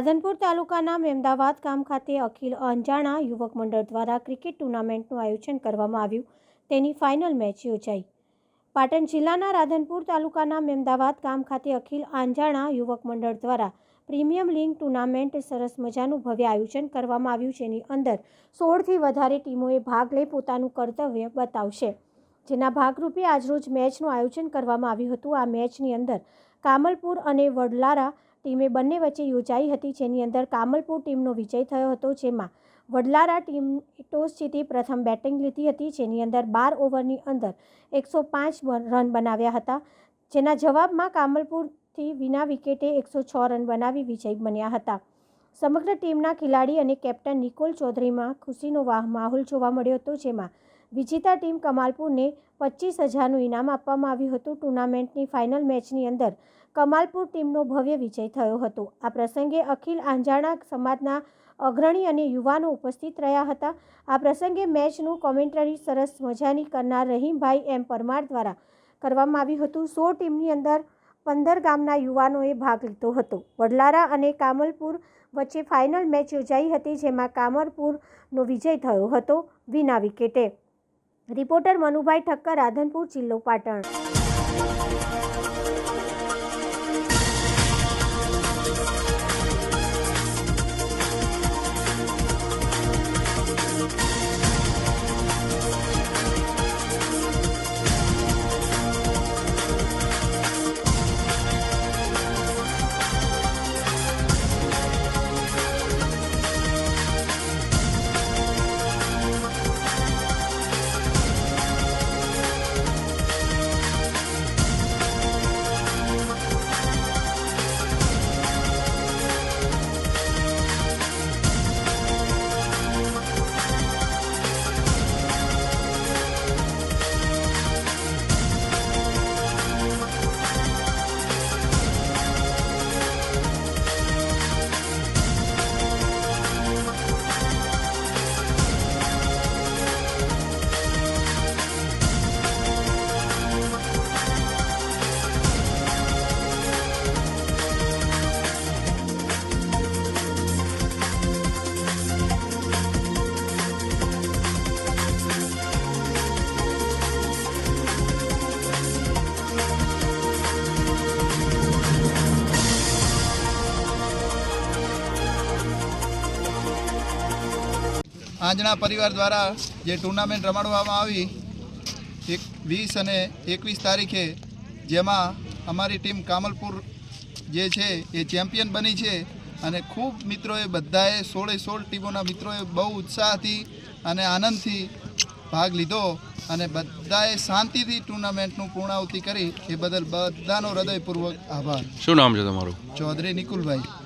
રાધનપુર તાલુકાના મેમદાવાદ ગામ ખાતે અખિલ અંજાણા યુવક મંડળ દ્વારા ક્રિકેટ ટુર્નામેન્ટનું આયોજન કરવામાં આવ્યું. તેની ફાઇનલ મેચ યોજાઈ. પાટણ જિલ્લાના રાધનપુર તાલુકાના મેમદાવાદ ગામ ખાતે અખિલ અંજાણા યુવક મંડળ દ્વારા પ્રીમિયમ લીગ ટુર્નામેન્ટ સરસ મજાનું ભવ્ય આયોજન કરવામાં આવ્યું, જેની અંદર સોળથી વધારે ટીમોએ ભાગ લઈ પોતાનું કર્તવ્ય બતાવશે. જેના ભાગરૂપે આજરોજ મેચનું આયોજન કરવામાં આવ્યું હતું. આ મેચની અંદર કામલપુર અને વડલારા ટીમે બંને વચ્ચે યોજાઈ હતી જેની અંદર કામલપુર ટીમનો વિજય થયો હતો, જેમાં વડલારા ટીમ ટોસ જીતી પ્રથમ બેટિંગ લીધી હતી, જેની અંદર બાર ઓવરની અંદર એકસો પાંચ રન બનાવ્યા હતા. જેના જવાબમાં કામલપુરથી વિના વિકેટે એકસો છ રન બનાવી વિજય બન્યા હતા. સમગ્ર ટીમના ખેલાડી અને કેપ્ટન નિકોલ ચૌધરીમાં ખુશીનો વાહ, માહોલ જોવા મળ્યો હતો, જેમાં વિજેતા ટીમ કમાલપુરને પચીસ હજારનું ઇનામ આપવામાં આવ્યું હતું ટુર્નામેન્ટની ફાઇનલ મેચની અંદર. કમાલપુર ટીમનો ભવ્ય વિજય થયો હતો. આ પ્રસંગે અખિલ આંજાણા સમાજના અગ્રણી અને યુવાનો ઉપસ્થિત રહ્યા હતા. આ પ્રસંગે મેચનું કોમેન્ટરી સરસ મજાની કરનાર રહીમભાઈ એમ પરમાર દ્વારા કરવામાં આવ્યું હતું. સો ટીમની અંદર પંદર ગામના યુવાનોએ ભાગ લીધો હતો. વડલારા અને કામલપુર વચ્ચે ફાઇનલ મેચ યોજાઈ હતી, જેમાં કામરપુરનો વિજય થયો હતો, વિના વિકેટે. રિપોર્ટર મનુભાઈ ઠક્કર રાધનપુર જિલ્લો પાટણ. આંજણા પરિવાર દ્વારા જે ટુર્નામેન્ટ રમાડવામાં આવી એક વીસ અને એકવીસ તારીખે જેમાં અમારી ટીમ કામલપુર જે છે એ ચેમ્પિયન બની છે અને ખૂબ મિત્રોએ બધાએ સોળે સોળ ટીમોના મિત્રોએ બહુ ઉત્સાહથી અને આનંદથી ભાગ લીધો અને બધાએ શાંતિથી ટુર્નામેન્ટનું પૂર્ણાહુતિ કરી. એ બદલ બધાનો હૃદયપૂર્વક આભાર. શું નામ છે તમારું? ચૌધરી નિકુલભાઈ.